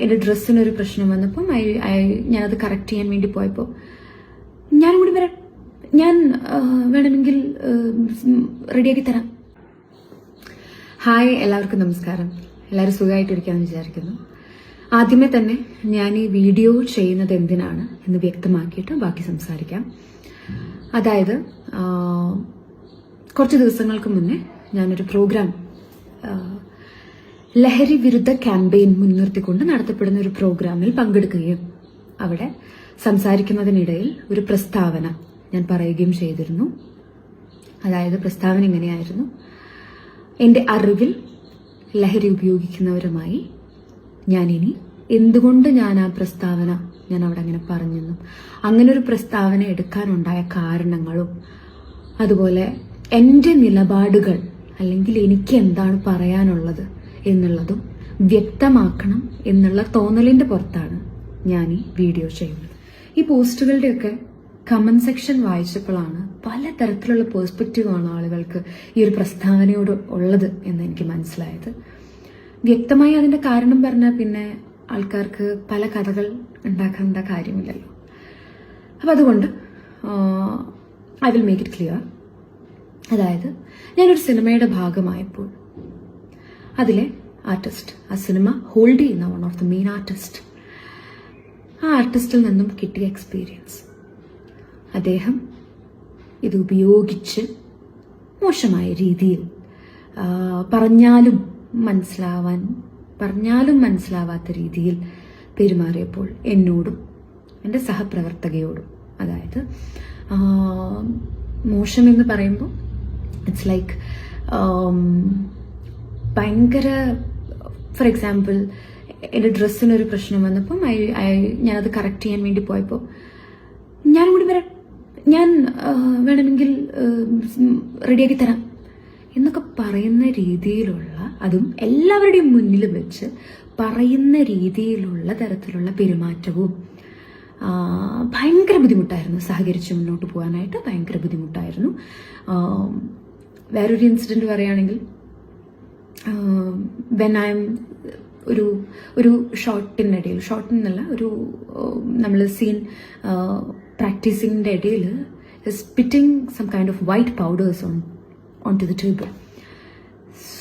എന്റെ ഡ്രസ്സിനൊരു പ്രശ്നം വന്നപ്പം ഐ ഐ ഞാനത് കറക്റ്റ് ചെയ്യാൻ വേണ്ടി പോയപ്പോൾ ഞാനും കൂടി വരാം. ഞാൻ വേണമെങ്കിൽ റെഡിയാക്കി തരാം. ഹായ് എല്ലാവർക്കും നമസ്കാരം. എല്ലാവരും സുഖമായിട്ടിരിക്കാമെന്ന് വിചാരിക്കുന്നു. ആദ്യമേ തന്നെ ഞാൻ ഈ വീഡിയോ ചെയ്യുന്നത് എന്തിനാണ് എന്ന് വ്യക്തമാക്കിയിട്ട് ബാക്കി സംസാരിക്കാം. അതായത് കുറച്ച് ദിവസങ്ങൾക്ക് മുന്നേ ഞാനൊരു പ്രോഗ്രാം ലഹരി വിരുദ്ധ ക്യാമ്പയിൻ മുൻനിർത്തിക്കൊണ്ട് നടത്തപ്പെടുന്ന ഒരു പ്രോഗ്രാമിൽ പങ്കെടുക്കുകയും അവിടെ സംസാരിക്കുന്നതിനിടയിൽ ഒരു പ്രസ്താവന ഞാൻ പറയുകയും ചെയ്തിരുന്നു. അതായത് പ്രസ്താവന ഇങ്ങനെയായിരുന്നു എന്റെ അറിവിൽ ലഹരി ഉപയോഗിക്കുന്നവരുമായി ഞാനിനി എന്തുകൊണ്ട് ഞാൻ ആ പ്രസ്താവന ഞാൻ അവിടെ അങ്ങനെ പറഞ്ഞെന്നും അങ്ങനെ ഒരു പ്രസ്താവന എടുക്കാനുണ്ടായ കാരണങ്ങളും അതുപോലെ എന്റെ നിലപാടുകൾ അല്ലെങ്കിൽ എനിക്ക് എന്താണ് പറയാനുള്ളത് എന്നുള്ളതും വ്യക്തമാക്കണം എന്നുള്ള തോന്നലിന്റെ പുറത്താണ് ഞാൻ ഈ വീഡിയോ ചെയ്യുന്നത്. ഈ പോസ്റ്റുകളുടെയൊക്കെ കമന്റ് സെക്ഷൻ വായിച്ചപ്പോഴാണ് പലതരത്തിലുള്ള പേഴ്സ്പെക്റ്റീവാണ് ആളുകൾക്ക് ഈ ഒരു പ്രസ്താവനയോട് ഉള്ളത് എന്ന് എനിക്ക് മനസ്സിലായത്. വ്യക്തമായി അതിന്റെ കാരണം പറഞ്ഞാൽ പിന്നെ ആൾക്കാർക്ക് പല കഥകൾ ഉണ്ടാക്കേണ്ട കാര്യമില്ലല്ലോ. അപ്പം അതുകൊണ്ട് I will make it clear അതായത് ഞാനൊരു സിനിമയുടെ ഭാഗമായപ്പോൾ അതിലെ ആർട്ടിസ്റ്റ് ആ സിനിമ ഹോൾഡ് ചെയ്യുന്ന one of the main artist ആ ആർട്ടിസ്റ്റിൽ നിന്നും കിട്ടിയ എക്സ്പീരിയൻസ് അദ്ദേഹം ഇത് ഉപയോഗിച്ച് മോശമായ രീതിയിൽ പറഞ്ഞാലും മനസ്സിലാവാൻ പറഞ്ഞാലും മനസ്സിലാവാത്ത രീതിയിൽ പെരുമാറിയപ്പോൾ എന്നോടും എന്റെ സഹപ്രവർത്തകയോടും അതായത് മോശം മോശമെന്ന് പറയുമ്പോൾ ഇറ്റ്സ് ലൈക്ക് ഭയങ്കര ഫോർ എക്സാമ്പിൾ എന്റെ ഡ്രസ്സിനൊരു പ്രശ്നം വന്നപ്പം ഐ ഐ ഞാനത് കറക്റ്റ് ചെയ്യാൻ വേണ്ടി പോയപ്പോൾ ഞാൻ കൂടി വരാം. ഞാൻ വേണമെങ്കിൽ റെഡിയാക്കി തരാം. എന്നൊക്കെ പറയുന്ന രീതിയിലുള്ള അതും എല്ലാവരുടെയും മുന്നിൽ വെച്ച് പറയുന്ന രീതിയിലുള്ള തരത്തിലുള്ള പെരുമാറ്റവും ഭയങ്കര ബുദ്ധിമുട്ടായിരുന്നു സഹകരിച്ച് മുന്നോട്ട് പോകാനായിട്ട് ഭയങ്കര ബുദ്ധിമുട്ടായിരുന്നു. വേറൊരു ഇൻസിഡന്റ് പറയുകയാണെങ്കിൽ വെൻ ഐ എം ഒരു ഒരു ഷോട്ടിന്റെ ഇടയിൽ ഷോട്ടിന്നല്ല ഒരു നമ്മൾ സീൻ പ്രാക്ടീസിങ്ങിന്റെ ഇടയിൽ spitting some kind of white powders on on to the tube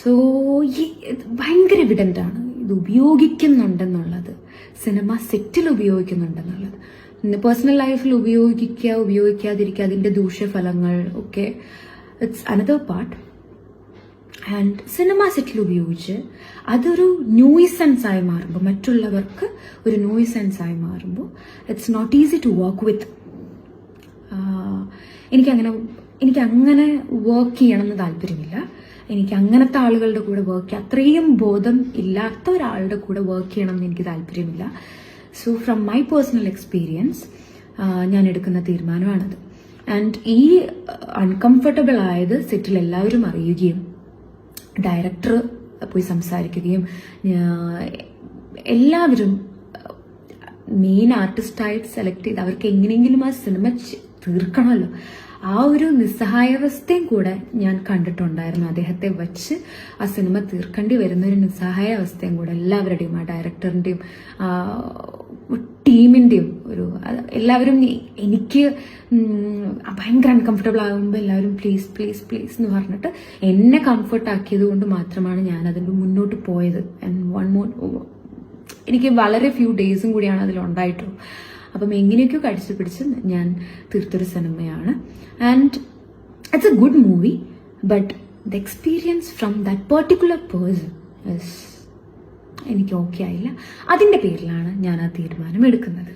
so ഈ ഭയങ്കര എവിഡന്റ് ആണ്. ഇത് ഉപയോഗിക്കുന്നുണ്ടെന്നുള്ളത്. സിനിമ സെറ്റിൽ ഉപയോഗിക്കുന്നുണ്ടെന്നുള്ളത്. പേഴ്സണൽ ലൈഫിൽ ഉപയോഗിക്കുക ഉപയോഗിക്കാതിരിക്കുക അതിന്റെ ദൂഷ്യഫലങ്ങൾ ഒക്കെ it's another part and cinema സെറ്റിൽ ഉപയോഗിച്ച് അതൊരു ന്യൂയിസെൻസ് ആയി മാറുമ്പോൾ മറ്റുള്ളവർക്ക് ഒരു ന്യൂയിസെൻസ് ആയി മാറുമ്പോൾ it's not easy to work with എനിക്കങ്ങനെ എനിക്കങ്ങനെ വർക്ക് ചെയ്യണമെന്ന് താല്പര്യമില്ല. എനിക്ക് അങ്ങനത്തെ ആളുകളുടെ കൂടെ വർക്ക് ചെയ്യാം. അത്രയും ബോധം ഇല്ലാത്ത ഒരാളുടെ കൂടെ വർക്ക് ചെയ്യണം എന്ന് എനിക്ക് താല്പര്യമില്ല. So from my personal experience ഞാൻ എടുക്കുന്ന തീരുമാനമാണത്. ആൻഡ് ഈ അൺകംഫർട്ടബിൾ ആയത് സെറ്റിൽ എല്ലാവരും അറിയുകയും ഡയറക്ടർ പോയി സംസാരിക്കുകയും എല്ലാവരും മെയിൻ ആർട്ടിസ്റ്റായിട്ട് സെലക്ട് ചെയ്ത് അവർക്ക് എങ്ങനെയെങ്കിലും ആ സിനിമ തീർക്കണമല്ലോ. ആ ഒരു നിസ്സഹായാവസ്ഥയും കൂടെ ഞാൻ കണ്ടിട്ടുണ്ടായിരുന്നു. അദ്ദേഹത്തെ വച്ച് ആ സിനിമ തീർക്കേണ്ടി വരുന്ന ഒരു നിസ്സഹായാവസ്ഥയും കൂടെ എല്ലാവരുടെയും ആ ഡയറക്ടറിന്റെയും ആ ടീമിന്റെയും ഒരു എല്ലാവരും എനിക്ക് ഭയങ്കര അൺകംഫർട്ടബിൾ ആകുമ്പോൾ എല്ലാവരും പ്ലീസ് പ്ലീസ് പ്ലീസ് എന്ന് പറഞ്ഞിട്ട് എന്നെ കംഫർട്ട് ആക്കിയത് കൊണ്ട് മാത്രമാണ് ഞാൻ അതിന്റെ മുന്നോട്ട് പോയത്. ആൻഡ് വൺ മോർ എനിക്ക് വളരെ ഫ്യൂ ഡേയ്സും കൂടിയാണ് അതിൽ ഉണ്ടായിട്ടുള്ളൂ. അപ്പം എങ്ങനെയൊക്കെയോ കടിച്ചു പിടിച്ച് ഞാൻ തീർത്തൊരു സിനിമയാണ്. And it's a good movie but the experience from that particular person എനിക്ക് ഓക്കെ ആയില്ല. അതിന്റെ പേരിലാണ് ഞാൻ ആ തീരുമാനം എടുക്കുന്നത്